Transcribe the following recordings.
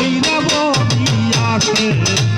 为了我的牙齿。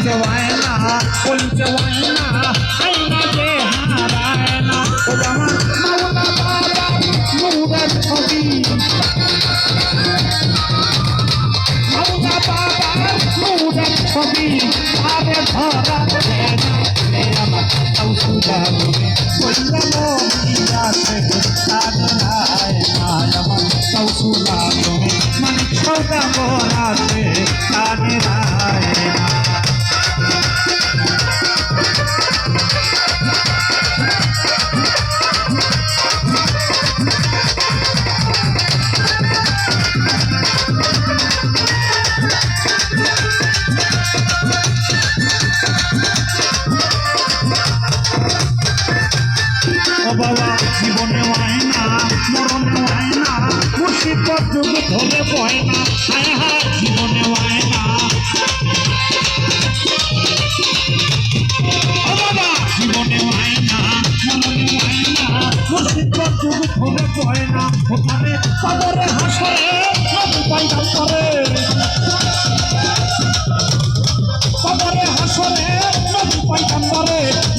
पंचवायना पंचवायना अल्लाह के हारायना ओ जमा मौला बाबा नूरत हबी मौला बाबा नूरत हबी आवे भरा देना मेरा मत औसुदा बोलना मोहिया से साधना है आया मत औसुदा मन छोड़ा मोरा से साधना বাবা জীবনে হয় না মরণে হয় না খুশি পথ ধরে পয় না জীবনে হয়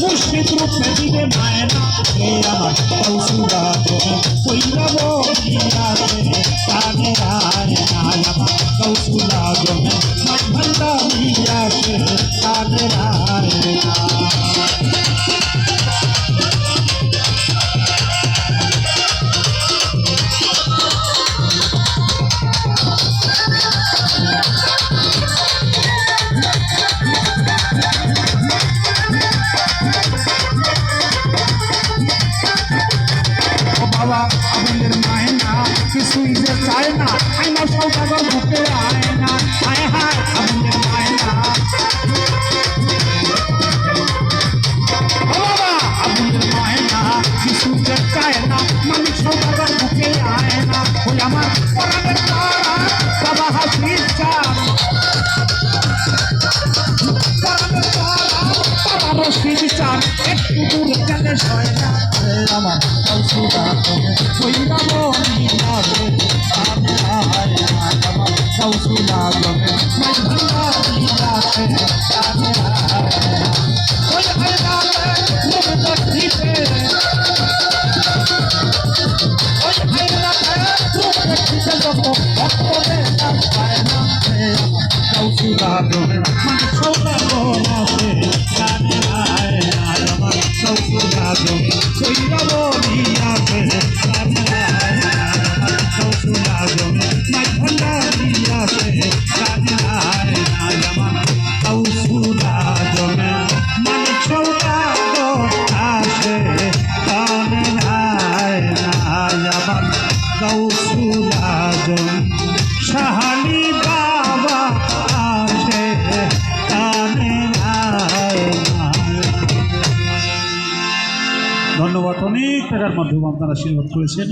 রূপে দিবে মায়না হে আমার কৌশুরা তুমি কইরাব নিয়াতে কানে রায় না আমার কৌশুরা তুমি মাই ভান্ডা নিয়াতে কানে রায় না না আইনা সৌদাগর বুকে আয়না হায় হায় আমাদের মায়না আমাদের মায়না কিছু যে মালিক সৌদাগর বুকে আয়না ওই আমার পরাণের তারা বাবা হাসির চাপ পরাণের তারা বাবা রশিদ চাপ একটু দূরে গেলে সয় না আমার কৌশুদা তুমি কইরা টাকার মাধ্যমে আপনারা আশীর্বাদ করেছেন।